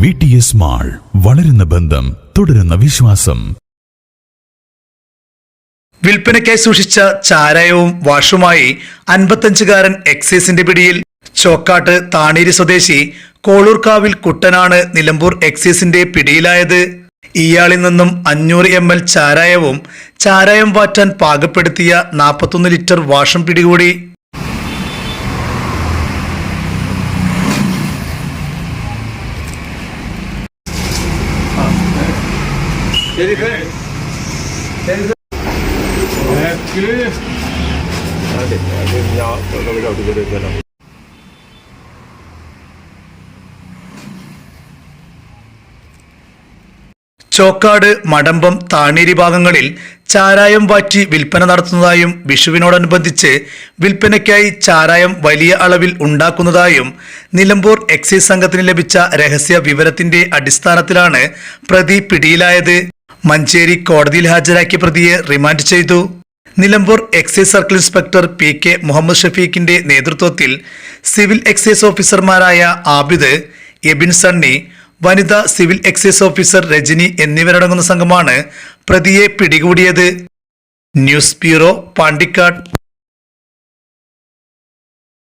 V T S mall വളരുന്ന ബന്ധം തുടരുന്ന വിശ്വാസം. വിൽപ്പനയ്ക്കായി സൂക്ഷിച്ച ചാരായവും വാഷുമായി അൻപത്തഞ്ചുകാരൻ എക്സൈസിന്റെ പിടിയിൽ ചോക്കാട്ട് താണേരി സ്വദേശി കോളൂർക്കാവിൽ കുട്ടനാണ് നിലമ്പൂർ എക്സൈസിന്റെ പിടിയിലായത്. ഇയാളിൽ നിന്നും അഞ്ഞൂറ് എം എൽ ചാരായവും ചാരായം വാറ്റാൻ പാകപ്പെടുത്തിയ നാൽപ്പത്തൊന്ന് ലിറ്റർ വാഷും പിടികൂടി. ചോക്കാട് മടമ്പം താണേരി ഭാഗങ്ങളിൽ ചാരായം വാറ്റി വിൽപ്പന നടത്തുന്നതായും വിഷുവിനോടനുബന്ധിച്ച് വിൽപ്പനയ്ക്കായി ചാരായം വലിയ അളവിൽ ഉണ്ടാക്കുന്നതായും നിലമ്പൂർ എക്സൈസ് സംഘത്തിന് ലഭിച്ച രഹസ്യ വിവരത്തിന്റെ അടിസ്ഥാനത്തിലാണ് പ്രതി പിടിയിലായത്. മഞ്ചേരി കോടതിയിൽ ഹാജരാക്കിയ പ്രതിയെ റിമാൻഡ് ചെയ്തു. Nilambur excise circle inspector P K Muhammad ഷഫീഖിന്റെ നേതൃത്വത്തിൽ സിവിൽ എക്സൈസ് ഓഫീസർമാരായ ആബിദ് എബിൻ സണ്ണി വനിതാ സിവിൽ എക്സൈസ് ഓഫീസർ രജനി എന്നിവരടങ്ങുന്ന സംഘമാണ് പ്രതിയെ പിടികൂടിയത്. News bureau Pandikkad.